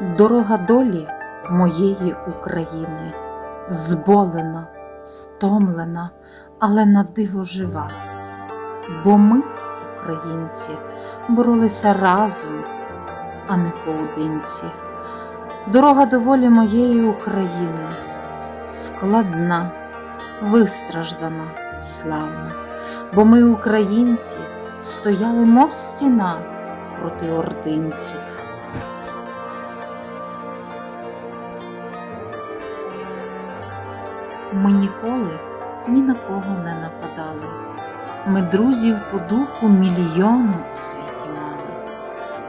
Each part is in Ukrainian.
Дорога долі моєї України зболена, стомлена, але на диво жива. Бо ми, українці, боролися разом, а не поодинці. Дорога до волі моєї України складна, вистраждана, славна, бо ми, українці, стояли, мов стіна проти ординців. Ми ніколи ні на кого не нападали. Ми друзів по духу мільйону в світі мали.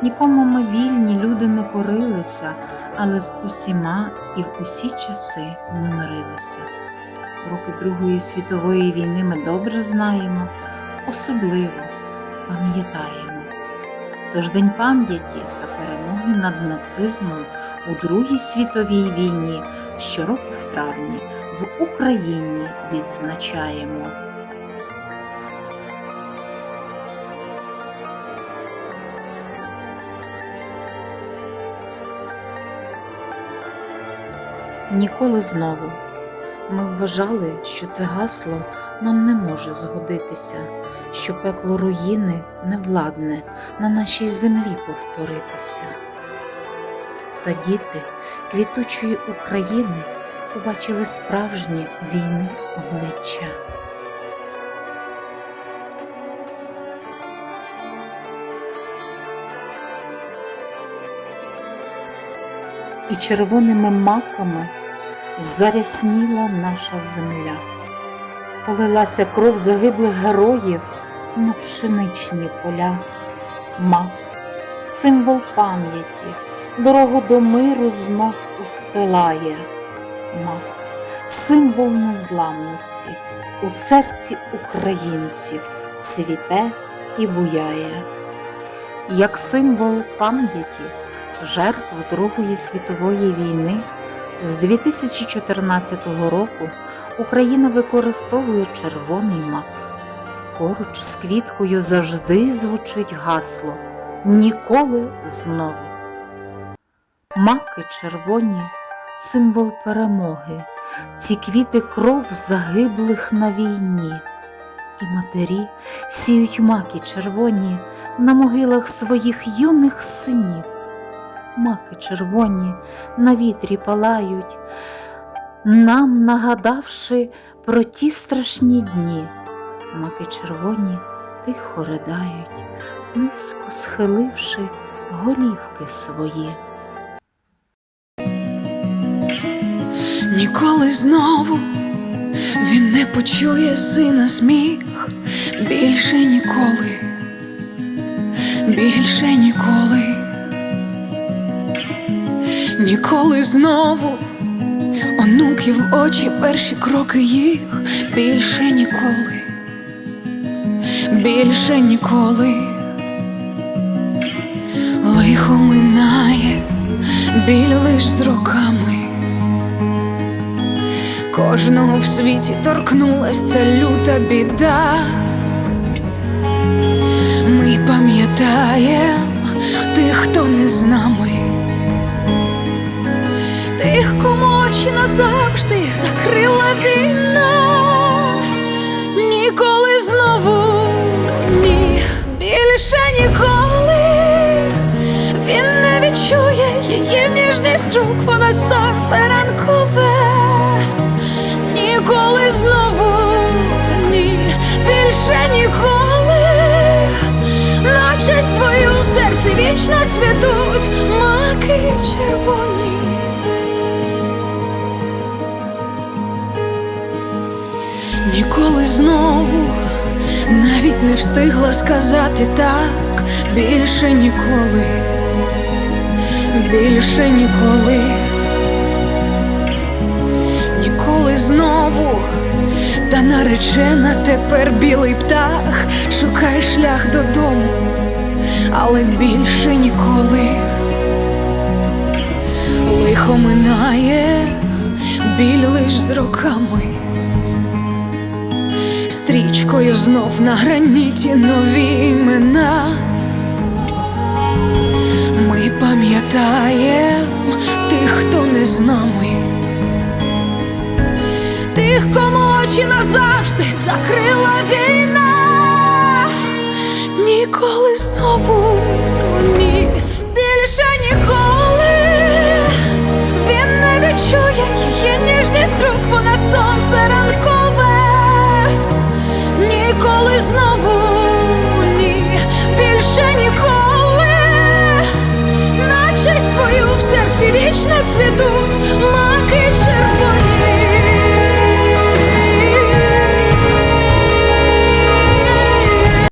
Нікому ми вільні люди не корилися, але з усіма і в усі часи ми мирилися. Роки Другої світової війни ми добре знаємо, особливо пам'ятаємо. Тож День пам'яті та перемоги над нацизмом у Другій світовій війні щороку в травні в Україні відзначаємо. Ніколи знову. Ми вважали, що це гасло нам не може згодитися, що пекло руїни невладне на нашій землі повторитися. Та діти квітучої України побачили справжні війни обличчя. І червоними маками зарясніла наша земля, полилася кров загиблих героїв на пшеничні поля. Мак, символ пам'яті, дорогу до миру знов устилає. Мак, символ незламності у серці українців цвіте і буяє. Як символ пам'яті жертв Другої світової війни з 2014 року Україна використовує червоний мак. Поруч з квіткою завжди звучить гасло Ніколи знову. Маки червоні символ перемоги, ці квіти кров загиблих на війні, і матері сіють маки червоні на могилах своїх юних синів. Маки червоні на вітрі палають, нам нагадавши про ті страшні дні. Маки червоні тихо ридають, низько схиливши голівки свої. Ніколи знову він не почує сина сміх, більше ніколи, більше ніколи, ніколи знову онуків очі, перші кроки їх, більше ніколи, більше ніколи, лихо минає, біль лиш з роками. Кожного в світі торкнулась ця люта біда. Ми пам'ятаєм тих, хто не з нами, тих, кому очі назавжди закрила війна. Ніколи знову, ні, більше ніколи він не відчує її ніжність рук, вона сонце ранкове. Знову ні, більше ніколи, на честь твою в серці вічно цвітуть маки червоні. Ніколи знову навіть не встигла сказати так, більше ніколи, більше ніколи. Ніколи знову, та наречена тепер білий птах, шукає шлях додому, але більше ніколи лихо минає, біль лиш з роками. Стрічкою знов на граніті нові імена. Ми пам'ятаємо з нами тих, кому очі назавжди закрила війна, ніколи знову ні, більше ніколи. Він не відчує її ніжність рук, вона сонце ранкове, ніколи знову ні, більше ніколи, на честь твою в серці вічно цвітуть.